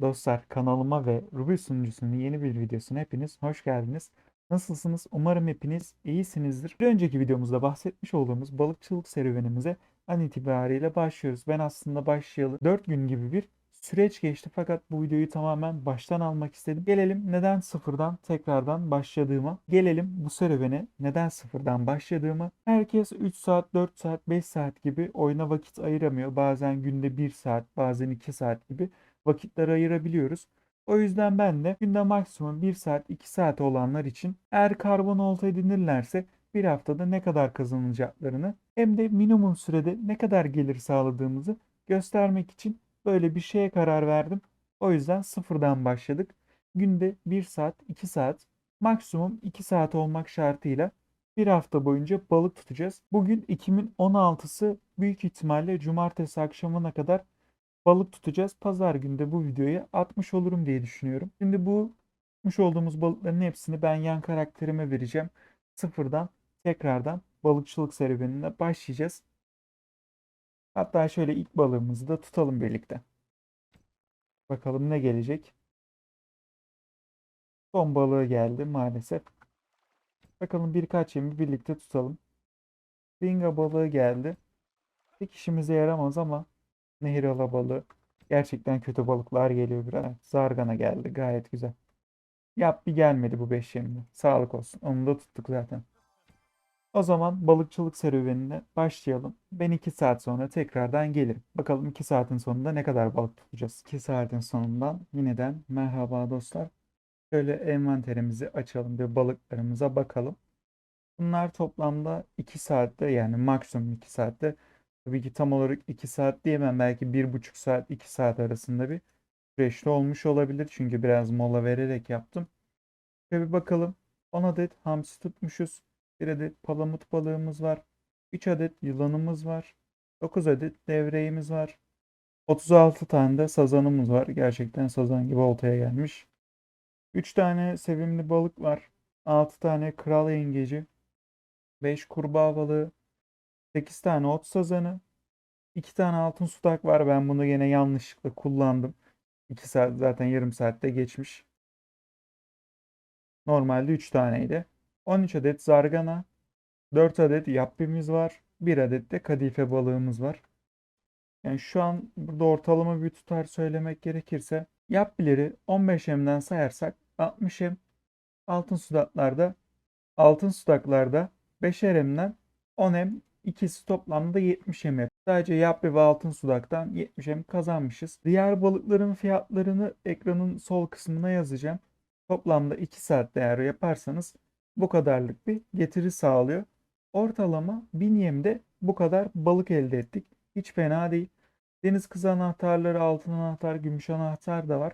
Dostlar kanalıma ve Ruby sunucusunun yeni bir videosuna hepiniz hoş geldiniz. Nasılsınız? Umarım hepiniz iyisinizdir. Bir önceki videomuzda bahsetmiş olduğumuz balıkçılık serüvenimize an itibariyle başlıyoruz. Ben aslında başlayalı 4 gün gibi bir süreç geçti fakat bu videoyu tamamen baştan almak istedim. Gelelim neden sıfırdan tekrardan başladığıma. Gelelim bu serüvene neden sıfırdan başladığıma. Herkes 3 saat, 4 saat, 5 saat gibi oyuna vakit ayıramıyor. Bazen günde 1 saat, bazen 2 saat gibi vakitler ayırabiliyoruz. O yüzden ben de günde maksimum 1 saat 2 saat olanlar için eğer karbon olta edinirlerse bir haftada ne kadar kazanacaklarını hem de minimum sürede ne kadar gelir sağladığımızı göstermek için böyle bir şeye karar verdim. O yüzden sıfırdan başladık. Günde 1 saat 2 saat maksimum 2 saat olmak şartıyla bir hafta boyunca balık tutacağız. Bugün Ekim'in 16'sı büyük ihtimalle cumartesi akşamına kadar balık tutacağız. Pazar günde bu videoyu atmış olurum diye düşünüyorum. Şimdi bu tutmuş olduğumuz balıkların hepsini ben yan karakterime vereceğim. Sıfırdan tekrardan balıkçılık serüvenine başlayacağız. Hatta şöyle ilk balığımızı da tutalım birlikte. Bakalım ne gelecek. Son balığı geldi maalesef. Bakalım birkaç yemi birlikte tutalım. Ringa balığı geldi. Pek işimize yaramaz ama Nehir alabalığı. Gerçekten kötü balıklar geliyor biraz. Zargana geldi. Gayet güzel. Yap bir gelmedi bu 5 yemli. Sağlık olsun. Onu da tuttuk zaten. O zaman balıkçılık serüvenine başlayalım. Ben 2 saat sonra tekrardan gelirim. Bakalım 2 saatin sonunda ne kadar balık tutacağız. 2 saatin sonundan yineden merhaba dostlar. Şöyle envanterimizi açalım ve balıklarımıza bakalım. Bunlar toplamda 2 saatte yani maksimum 2 saatte Tabii ki tam olarak 2 saat diyemem. Belki 1,5 saat 2 saat arasında bir süreçte olmuş olabilir. Çünkü biraz mola vererek yaptım. Şöyle bir bakalım. 10 adet hamsi tutmuşuz. 1 adet palamut balığımız var. 3 adet yılanımız var. 9 adet devreğimiz var. 36 tane de sazanımız var. Gerçekten sazan gibi oltaya gelmiş. 3 tane sevimli balık var. 6 tane kral yengeci. 5 kurbağa balığı. 8 tane ot sazanı. 2 tane altın sudak var. Ben bunu yine yanlışlıkla kullandım. 2 saat zaten yarım saatte geçmiş. Normalde 3 taneydi. 13 adet zargana. 4 adet yappimiz var. 1 adet de kadife balığımız var. Yani şu an burada ortalama bir tutar söylemek gerekirse yapbileri 15 emden sayarsak 60 em. Altın sudaklarda altın sudaklarda 5'er emden 10 em İkisi toplamda 70 em. Sadece yapri ve altın sudaktan 70 em kazanmışız. Diğer balıkların fiyatlarını ekranın sol kısmına yazacağım. Toplamda 2 saat değer yaparsanız bu kadarlık bir getiri sağlıyor. Ortalama 1000 yemde bu kadar balık elde ettik. Hiç fena değil. Deniz kızı anahtarları, altın anahtar, gümüş anahtar da var.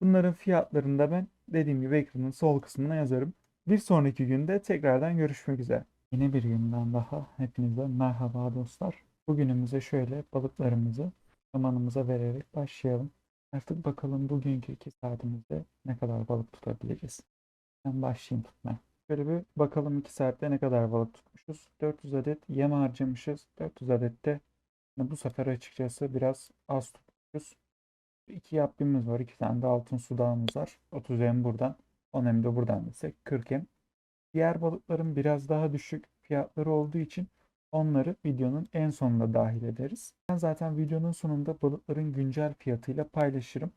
Bunların fiyatlarını da ben dediğim gibi ekranın sol kısmına yazarım. Bir sonraki günde tekrardan görüşmek üzere. Yeni bir günden daha hepinize merhaba dostlar. Bugünümüze şöyle balıklarımızı zamanımıza vererek başlayalım. Artık bakalım bugünkü 2 saatimizde ne kadar balık tutabileceğiz. Ben başlayayım tutmaya. Şöyle bir bakalım 2 saatte ne kadar balık tutmuşuz. 400 adet yem harcamışız. 400 adet de bu sefer açıkçası biraz az tutmuşuz. 2 yapbimiz var. 2 tane de altın sudağımız var. 30 yem buradan. 10 hem de buradan desek 40 yem. Diğer balıkların biraz daha düşük fiyatları olduğu için onları videonun en sonunda dahil ederiz. Ben zaten videonun sonunda balıkların güncel fiyatıyla paylaşırım.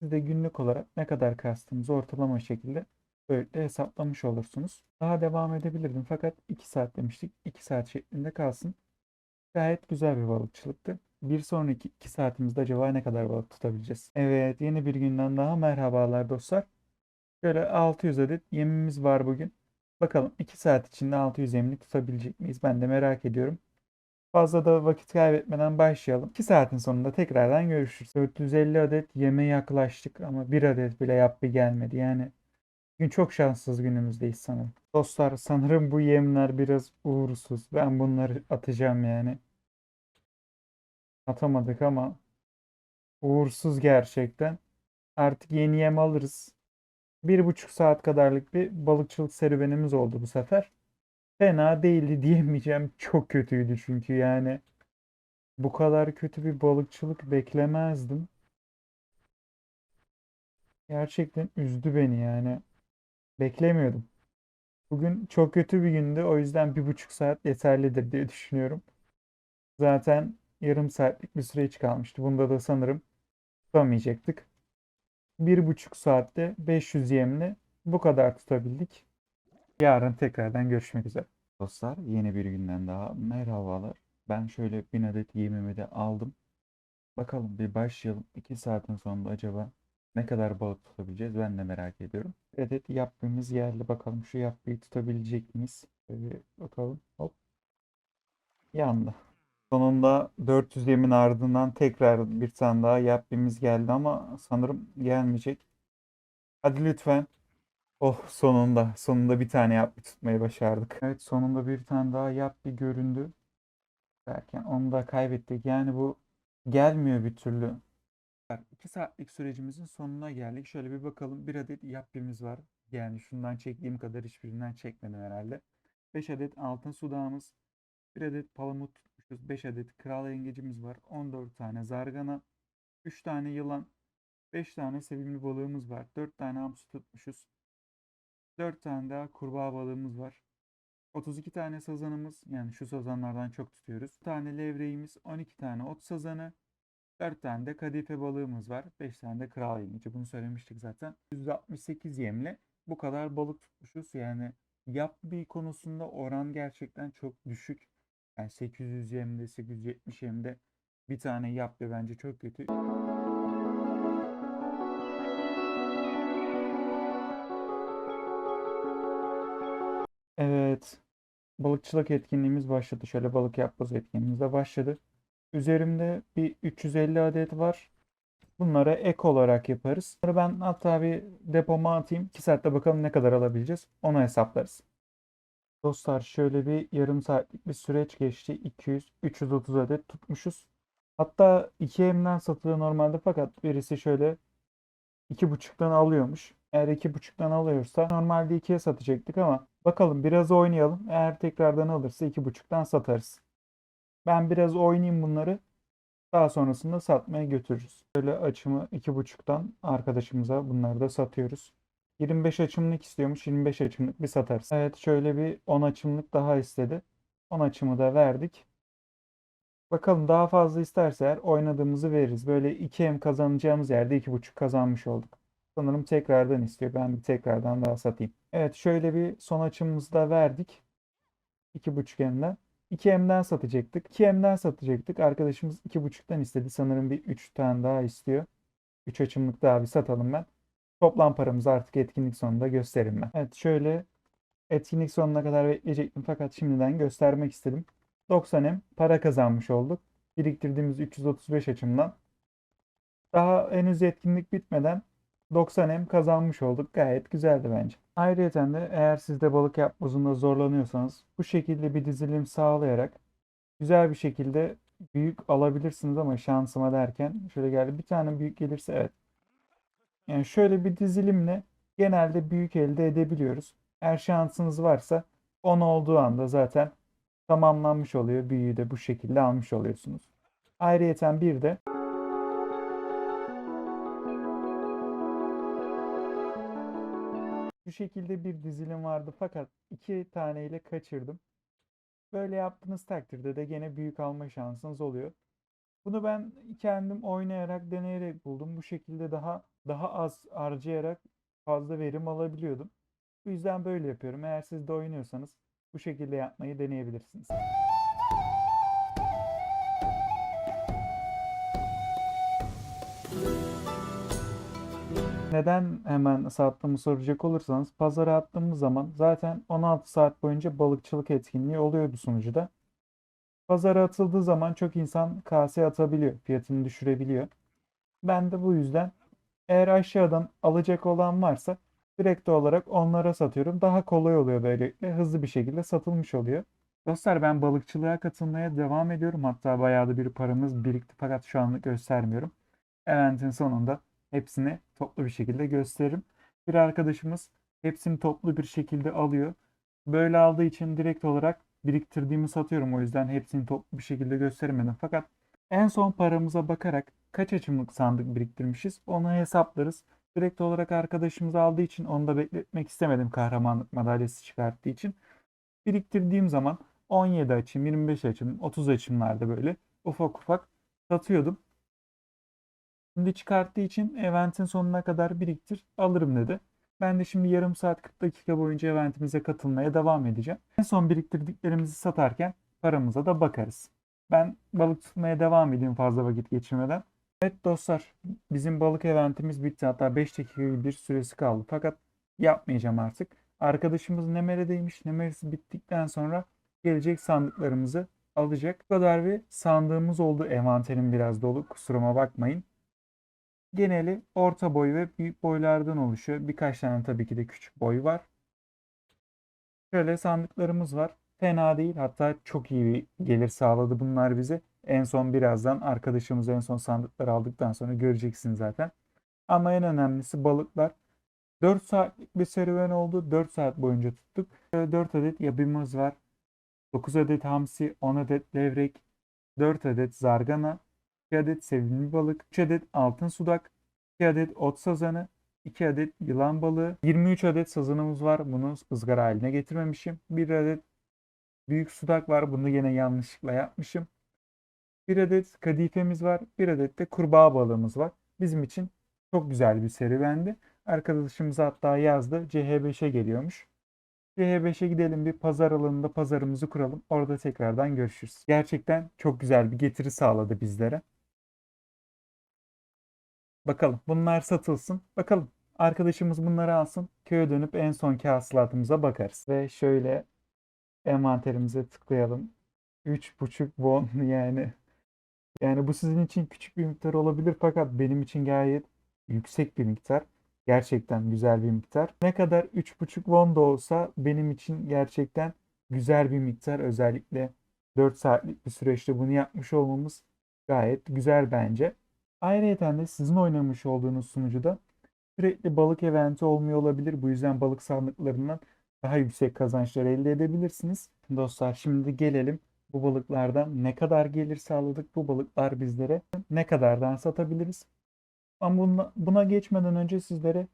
Siz de günlük olarak ne kadar kastığımızı ortalama şekilde böylelikle hesaplamış olursunuz. Daha devam edebilirdim fakat 2 saat demiştik. 2 saat şeklinde kalsın. Gayet güzel bir balıkçılıktı. Bir sonraki 2 saatimizde acaba ne kadar balık tutabileceğiz? Evet yeni bir günden daha merhabalar dostlar. Şöyle 600 adet yemimiz var bugün. Bakalım 2 saat içinde 600 emlik tutabilecek miyiz? Ben de merak ediyorum. Fazla da vakit kaybetmeden başlayalım. 2 saatin sonunda tekrardan görüşürüz. 450 adet yeme yaklaştık ama bir adet bile yapı gelmedi. Yani gün çok şanssız günümüzdeyiz sanırım. Dostlar sanırım bu yemler biraz uğursuz. Ben bunları atacağım yani. Atamadık ama uğursuz gerçekten. Artık yeni yem alırız bir buçuk saat kadarlık bir balıkçılık serüvenimiz oldu bu sefer. Fena değildi diyemeyeceğim. Çok kötüydü çünkü yani. Bu kadar kötü bir balıkçılık beklemezdim. Gerçekten üzdü beni yani. Beklemiyordum. Bugün çok kötü bir gündü. O yüzden bir buçuk saat yeterlidir diye düşünüyorum. Zaten yarım saatlik bir süreç kalmıştı. Bunda da sanırım tutamayacaktık. Bir buçuk saatte 500 yemle bu kadar tutabildik. Yarın tekrardan görüşmek üzere. Dostlar yeni bir günden daha merhabalar. Ben şöyle bin adet yemimi de aldım. Bakalım bir başlayalım. 2 saatin sonunda acaba ne kadar balık tutabileceğiz ben de merak ediyorum. Adet yapbimiz geldi. Bakalım şu yapbıyı tutabilecek miyiz? Şöyle bakalım. Hop. Yandı. Sonunda 400 yemin ardından tekrar bir tane daha yapbimiz geldi ama sanırım gelmeyecek. Hadi lütfen. Oh sonunda. Sonunda bir tane yapbi tutmayı başardık. Evet sonunda bir tane daha yapbi göründü. Derken onu da kaybettik. Yani bu gelmiyor bir türlü. 2 saatlik sürecimizin sonuna geldik. Şöyle bir bakalım. Bir adet yappimiz var. Yani şundan çektiğim kadar hiçbirinden çekmedim herhalde. 5 adet altın sudağımız. 1 adet palamut. 5 adet kral yengecimiz var. 14 tane zargana. 3 tane yılan. 5 tane sevimli balığımız var. 4 tane hamsi tutmuşuz. 4 tane daha kurbağa balığımız var. 32 tane sazanımız yani şu sazanlardan çok tutuyoruz. Bir tane levreğimiz, 12 tane ot sazanı, 4 tane de kadife balığımız var. 5 tane de kral yengeci. Bunu söylemiştik zaten. 168 yemle bu kadar balık tutmuşuz. Yani yap bir konusunda oran gerçekten çok düşük. Yani 800 yemde, 870 yemde bir tane yap ve bence çok kötü. Evet. Balıkçılık etkinliğimiz başladı. Şöyle balık yapboz etkinliğimiz de başladı. Üzerimde bir 350 adet var. Bunları ek olarak yaparız. Bunları ben hatta bir depoma atayım. 2 saatte bakalım ne kadar alabileceğiz. Onu hesaplarız. Dostlar şöyle bir yarım saatlik bir süreç geçti. 200-330 adet tutmuşuz. Hatta 2M'den satılıyor normalde fakat birisi şöyle 2.5'tan alıyormuş. Eğer 2.5'tan alıyorsa normalde 2'ye satacaktık ama bakalım biraz oynayalım. Eğer tekrardan alırsa 2.5'tan satarız. Ben biraz oynayayım bunları. Daha sonrasında satmaya götürürüz. Böyle açımı 2.5'tan arkadaşımıza bunları da satıyoruz. 25 açımlık istiyormuş. 25 açımlık bir satarız. Evet şöyle bir 10 açımlık daha istedi. 10 açımı da verdik. Bakalım daha fazla isterse eğer oynadığımızı veririz. Böyle 2M kazanacağımız yerde 2.5 kazanmış olduk. Sanırım tekrardan istiyor. Ben bir tekrardan daha satayım. Evet şöyle bir son açımımızı da verdik. 2.5M'den. 2M'den satacaktık. 2M'den satacaktık. Arkadaşımız 2.5'tan istedi. Sanırım bir 3 tane daha istiyor. 3 açımlık daha bir satalım ben. Toplam paramızı artık etkinlik sonunda gösteririm ben. Evet şöyle etkinlik sonuna kadar bekleyecektim fakat şimdiden göstermek istedim. 90M para kazanmış olduk. Biriktirdiğimiz 335 açımdan. Daha henüz etkinlik bitmeden 90M kazanmış olduk. Gayet güzeldi bence. Ayrıca de eğer siz de balık yapmazında zorlanıyorsanız bu şekilde bir dizilim sağlayarak güzel bir şekilde büyük alabilirsiniz ama şansıma derken şöyle geldi bir tane büyük gelirse evet. Yani şöyle bir dizilimle genelde büyük elde edebiliyoruz. Eğer şansınız varsa 10 olduğu anda zaten tamamlanmış oluyor. Büyüğü de bu şekilde almış oluyorsunuz. Ayrıyeten bir de şu şekilde bir dizilim vardı fakat iki taneyle kaçırdım. Böyle yaptığınız takdirde de gene büyük alma şansınız oluyor. Bunu ben kendim oynayarak, deneyerek buldum. Bu şekilde daha daha az harcayarak fazla verim alabiliyordum. Bu yüzden böyle yapıyorum. Eğer siz de oynuyorsanız bu şekilde yapmayı deneyebilirsiniz. Neden hemen sattığımı soracak olursanız pazara attığımız zaman zaten 16 saat boyunca balıkçılık etkinliği oluyordu sunucuda. Pazara atıldığı zaman çok insan kase atabiliyor, fiyatını düşürebiliyor. Ben de bu yüzden eğer aşağıdan alacak olan varsa direkt olarak onlara satıyorum. Daha kolay oluyor böylelikle. Hızlı bir şekilde satılmış oluyor. Dostlar ben balıkçılığa katılmaya devam ediyorum. Hatta bayağı da bir paramız birikti fakat şu anlık göstermiyorum. Eventin sonunda hepsini toplu bir şekilde gösteririm. Bir arkadaşımız hepsini toplu bir şekilde alıyor. Böyle aldığı için direkt olarak biriktirdiğimi satıyorum. O yüzden hepsini toplu bir şekilde gösteremedim. Fakat en son paramıza bakarak kaç açımlık sandık biriktirmişiz onu hesaplarız. Direkt olarak arkadaşımız aldığı için onu da bekletmek istemedim kahramanlık madalyası çıkarttığı için. Biriktirdiğim zaman 17 açım, 25 açım, 30 açımlarda böyle ufak ufak satıyordum. Şimdi çıkarttığı için eventin sonuna kadar biriktir alırım dedi. Ben de şimdi yarım saat 40 dakika boyunca eventimize katılmaya devam edeceğim. En son biriktirdiklerimizi satarken paramıza da bakarız. Ben balık tutmaya devam edeyim fazla vakit geçirmeden. Evet dostlar bizim balık eventimiz bitti. Hatta 5 dakika bir süresi kaldı. Fakat yapmayacağım artık. Arkadaşımız Nemere'deymiş. Nemere'si bittikten sonra gelecek sandıklarımızı alacak. Bu kadar bir sandığımız oldu. Envanterim biraz dolu. Kusuruma bakmayın. Geneli orta boy ve büyük boylardan oluşuyor. Birkaç tane tabii ki de küçük boy var. Şöyle sandıklarımız var. Fena değil. Hatta çok iyi bir gelir sağladı bunlar bize. En son birazdan arkadaşımız en son sandıkları aldıktan sonra göreceksiniz zaten. Ama en önemlisi balıklar. 4 saatlik bir serüven oldu. 4 saat boyunca tuttuk. 4 adet yabımız var. 9 adet hamsi, 10 adet levrek, 4 adet zargana, 2 adet sevimli balık, 3 adet altın sudak, 2 adet ot sazanı, 2 adet yılan balığı, 23 adet sazanımız var. Bunu ızgara haline getirmemişim. 1 adet büyük sudak var. Bunu yine yanlışlıkla yapmışım. 1 adet kadifemiz var. 1 adet de kurbağa balığımız var. Bizim için çok güzel bir serüvendi. Arkadaşımız hatta yazdı. CH5'e geliyormuş. CH5'e gidelim bir pazar alanında pazarımızı kuralım. Orada tekrardan görüşürüz. Gerçekten çok güzel bir getiri sağladı bizlere. Bakalım bunlar satılsın. Bakalım arkadaşımız bunları alsın. Köye dönüp en sonki hasılatımıza bakarız. Ve şöyle envanterimize tıklayalım. 3.5 won yani. Yani bu sizin için küçük bir miktar olabilir fakat benim için gayet yüksek bir miktar. Gerçekten güzel bir miktar. Ne kadar 3.5 won da olsa benim için gerçekten güzel bir miktar. Özellikle 4 saatlik bir süreçte bunu yapmış olmamız gayet güzel bence. Ayrıca de sizin oynamış olduğunuz sunucuda sürekli balık eventi olmuyor olabilir. Bu yüzden balık sandıklarından daha yüksek kazançlar elde edebilirsiniz. Dostlar şimdi gelelim bu balıklardan ne kadar gelir sağladık? Bu balıklar bizlere ne kadardan satabiliriz? Ama buna, buna geçmeden önce sizlere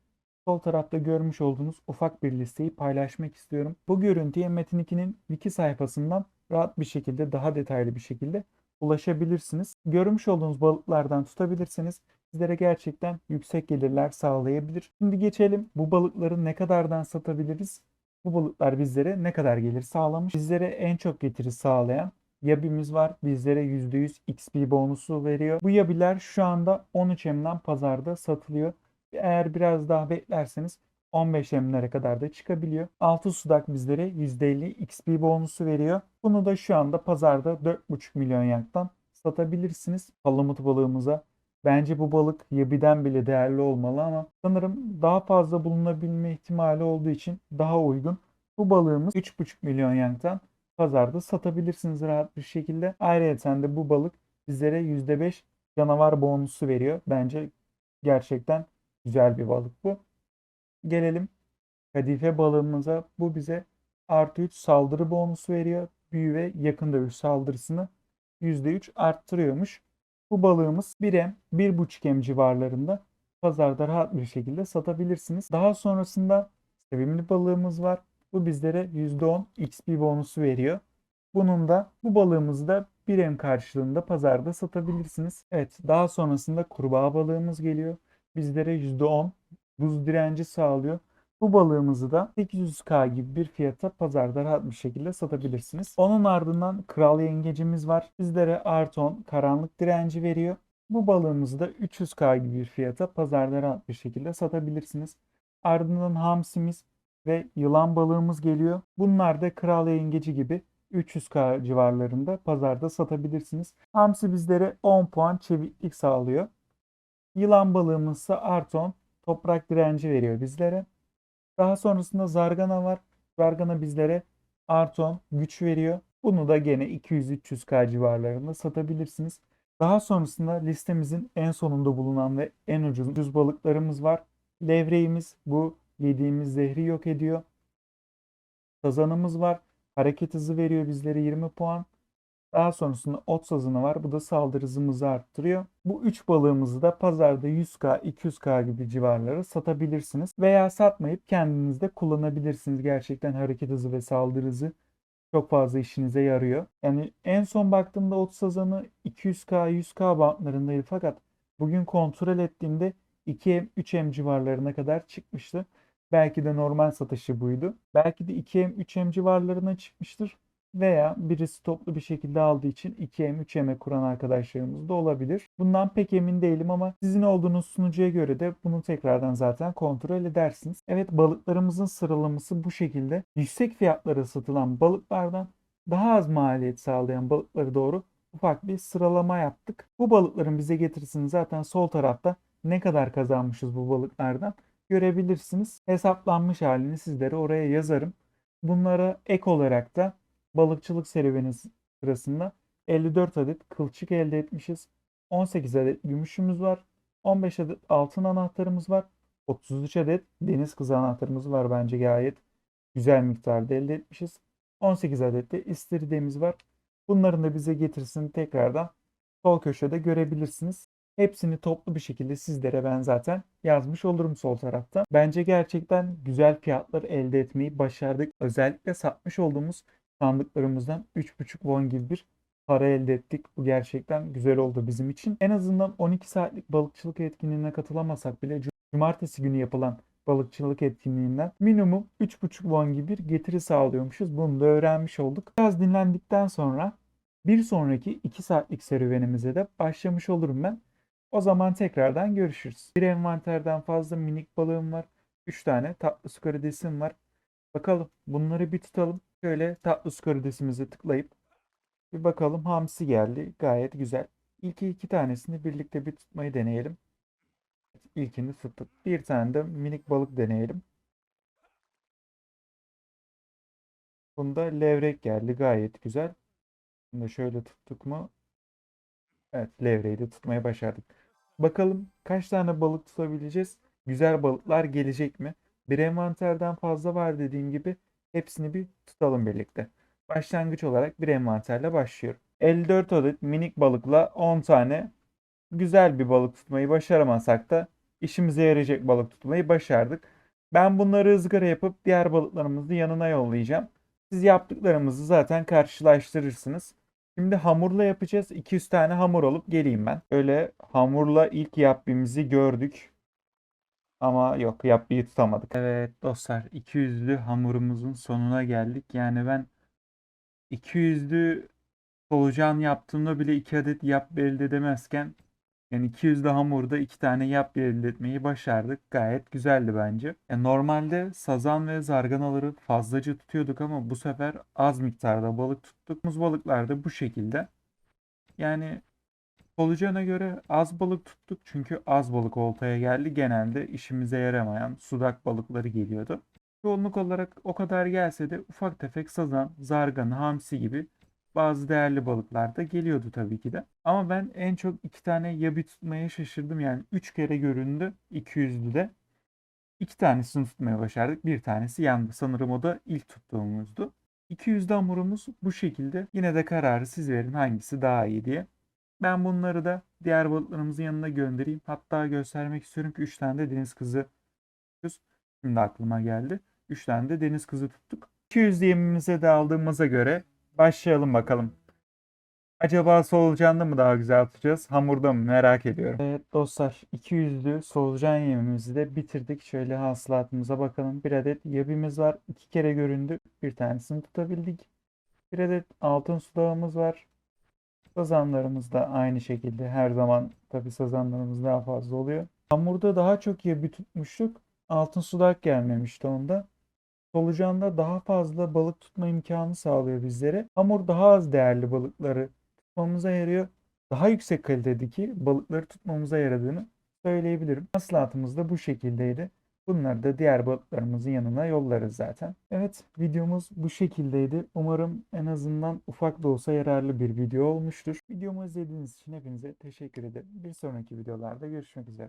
sol tarafta görmüş olduğunuz ufak bir listeyi paylaşmak istiyorum. Bu görüntüye Metin 2'nin wiki sayfasından rahat bir şekilde daha detaylı bir şekilde ulaşabilirsiniz. Görmüş olduğunuz balıklardan tutabilirsiniz. Sizlere gerçekten yüksek gelirler sağlayabilir. Şimdi geçelim bu balıkları ne kadardan satabiliriz? Bu balıklar bizlere ne kadar gelir sağlamış? Bizlere en çok getiri sağlayan Yabimiz var. Bizlere %100 XP bonusu veriyor. Bu yabiler şu anda 13 M'den pazarda satılıyor. Eğer biraz daha beklerseniz 15 M'lere kadar da çıkabiliyor. Altı sudak bizlere %50 XP bonusu veriyor. Bunu da şu anda pazarda 4,5 milyon yanktan satabilirsiniz. Palamut balığımıza. Bence bu balık yabiden bile değerli olmalı ama sanırım daha fazla bulunabilme ihtimali olduğu için daha uygun. Bu balığımız 3,5 milyon yanktan pazarda satabilirsiniz rahat bir şekilde. Ayrıca de bu balık bizlere %5 canavar bonusu veriyor. Bence gerçekten güzel bir balık bu. Gelelim kadife balığımıza. Bu bize artı 3 saldırı bonusu veriyor. Büyü ve yakın dövüş saldırısını %3 arttırıyormuş. Bu balığımız 1M, 1.5M civarlarında pazarda rahat bir şekilde satabilirsiniz. Daha sonrasında sevimli balığımız var. Bu bizlere %10 XP bonusu veriyor. Bunun da bu balığımızı da 1M karşılığında pazarda satabilirsiniz. Evet daha sonrasında kurbağa balığımız geliyor. Bizlere %10 buz direnci sağlıyor. Bu balığımızı da 800k gibi bir fiyata pazarda rahat bir şekilde satabilirsiniz. Onun ardından kral yengecimiz var. Bizlere artı 10 karanlık direnci veriyor. Bu balığımızı da 300k gibi bir fiyata pazarda rahat bir şekilde satabilirsiniz. Ardından hamsimiz ve yılan balığımız geliyor. Bunlar da kral yengeci gibi 300k civarlarında pazarda satabilirsiniz. Hamsi bizlere 10 puan çeviklik sağlıyor. Yılan balığımız ise artı 10 toprak direnci veriyor bizlere. Daha sonrasında zargana var. Zargana bizlere artı 10 güç veriyor. Bunu da gene 200-300k civarlarında satabilirsiniz. Daha sonrasında listemizin en sonunda bulunan ve en ucuz balıklarımız var. Levreğimiz bu Yediğimiz zehri yok ediyor. Sazanımız var. Hareket hızı veriyor bizlere 20 puan. Daha sonrasında ot sazanı var. Bu da saldırı hızımızı arttırıyor. Bu 3 balığımızı da pazarda 100k, 200k gibi civarları satabilirsiniz. Veya satmayıp kendiniz de kullanabilirsiniz. Gerçekten hareket hızı ve saldırı hızı çok fazla işinize yarıyor. Yani en son baktığımda ot sazanı 200k, 100k bantlarındaydı fakat bugün kontrol ettiğimde 2M, 3M civarlarına kadar çıkmıştı. Belki de normal satışı buydu. Belki de 2M, 3M civarlarına çıkmıştır. Veya birisi toplu bir şekilde aldığı için 2M, 3M'e kuran arkadaşlarımız da olabilir. Bundan pek emin değilim ama sizin olduğunuz sunucuya göre de bunu tekrardan zaten kontrol edersiniz. Evet balıklarımızın sıralaması bu şekilde. Yüksek fiyatlara satılan balıklardan daha az maliyet sağlayan balıkları doğru ufak bir sıralama yaptık. Bu balıkların bize getirisini zaten sol tarafta ne kadar kazanmışız bu balıklardan görebilirsiniz. Hesaplanmış halini sizlere oraya yazarım. Bunlara ek olarak da balıkçılık serüveni sırasında 54 adet kılçık elde etmişiz. 18 adet gümüşümüz var. 15 adet altın anahtarımız var. 33 adet deniz kızı anahtarımız var bence gayet güzel miktarda elde etmişiz. 18 adet de istiridemiz var. Bunların da bize getirisini tekrardan sol köşede görebilirsiniz. Hepsini toplu bir şekilde sizlere ben zaten yazmış olurum sol tarafta. Bence gerçekten güzel fiyatlar elde etmeyi başardık. Özellikle satmış olduğumuz sandıklarımızdan 3.5 won gibi bir para elde ettik. Bu gerçekten güzel oldu bizim için. En azından 12 saatlik balıkçılık etkinliğine katılamasak bile cumartesi günü yapılan balıkçılık etkinliğinden minimum 3.5 won gibi bir getiri sağlıyormuşuz. Bunu da öğrenmiş olduk. Biraz dinlendikten sonra bir sonraki 2 saatlik serüvenimize de başlamış olurum ben. O zaman tekrardan görüşürüz. Bir envanterden fazla minik balığım var. 3 tane tatlı su karidesim var. Bakalım bunları bir tutalım. Şöyle tatlı su karidesimize tıklayıp bir bakalım hamsi geldi. Gayet güzel. İlk iki tanesini birlikte bir tutmayı deneyelim. İlkini tuttuk. Bir tane de minik balık deneyelim. Bunda levrek geldi. Gayet güzel. Bunu da şöyle tuttuk mu? Evet levreyi de tutmaya başardık. Bakalım kaç tane balık tutabileceğiz? Güzel balıklar gelecek mi? Bir envanterden fazla var dediğim gibi hepsini bir tutalım birlikte. Başlangıç olarak bir envanterle başlıyorum. 54 adet minik balıkla 10 tane güzel bir balık tutmayı başaramasak da işimize yarayacak balık tutmayı başardık. Ben bunları ızgara yapıp diğer balıklarımızı yanına yollayacağım. Siz yaptıklarımızı zaten karşılaştırırsınız. Şimdi hamurla yapacağız. 200 tane hamur alıp geleyim ben. Öyle hamurla ilk yapbimizi gördük. Ama yok yapbiyi tutamadık. Evet dostlar 200'lü hamurumuzun sonuna geldik. Yani ben 200'lü solucan yaptığımda bile 2 adet yap elde edemezken yani 200'lü hamurda 2 tane yap elde etmeyi başardık. Gayet güzeldi bence. Yani normalde sazan ve zarganaları fazlaca tutuyorduk ama bu sefer az miktarda balık tuttuk. Muz balıklar da bu şekilde. Yani solucana göre az balık tuttuk çünkü az balık oltaya geldi. Genelde işimize yaramayan sudak balıkları geliyordu. Çoğunluk olarak o kadar gelse de ufak tefek sazan, zargana, hamsi gibi bazı değerli balıklar da geliyordu tabii ki de. Ama ben en çok iki tane yabi tutmaya şaşırdım. Yani üç kere göründü 200'lü de. İki tanesini tutmaya başardık. Bir tanesi yandı. Sanırım o da ilk tuttuğumuzdu. 200'de hamurumuz bu şekilde. Yine de kararı siz verin hangisi daha iyi diye. Ben bunları da diğer balıklarımızın yanına göndereyim. Hatta göstermek istiyorum ki 3 tane de deniz kızı tuttuk. Şimdi aklıma geldi. 3 tane de deniz kızı tuttuk. 200 yemimize de aldığımıza göre Başlayalım bakalım. Acaba solucanlı mı daha güzel tutacağız? Hamurda mı? Merak ediyorum. Evet dostlar 200'lü solucan yemimizi de bitirdik. Şöyle hasılatımıza bakalım. Bir adet yabimiz var. iki kere göründü. Bir tanesini tutabildik. Bir adet altın sudağımız var. Sazanlarımız da aynı şekilde. Her zaman tabi sazanlarımız daha fazla oluyor. Hamurda daha çok yabi tutmuştuk. Altın sudak gelmemişti onda. Solucan'da daha fazla balık tutma imkanı sağlıyor bizlere. Hamur daha az değerli balıkları tutmamıza yarıyor. Daha yüksek kalitedeki balıkları tutmamıza yaradığını söyleyebilirim. Hasılatımız da bu şekildeydi. Bunları da diğer balıklarımızın yanına yollarız zaten. Evet videomuz bu şekildeydi. Umarım en azından ufak da olsa yararlı bir video olmuştur. Videomu izlediğiniz için hepinize teşekkür ederim. Bir sonraki videolarda görüşmek üzere.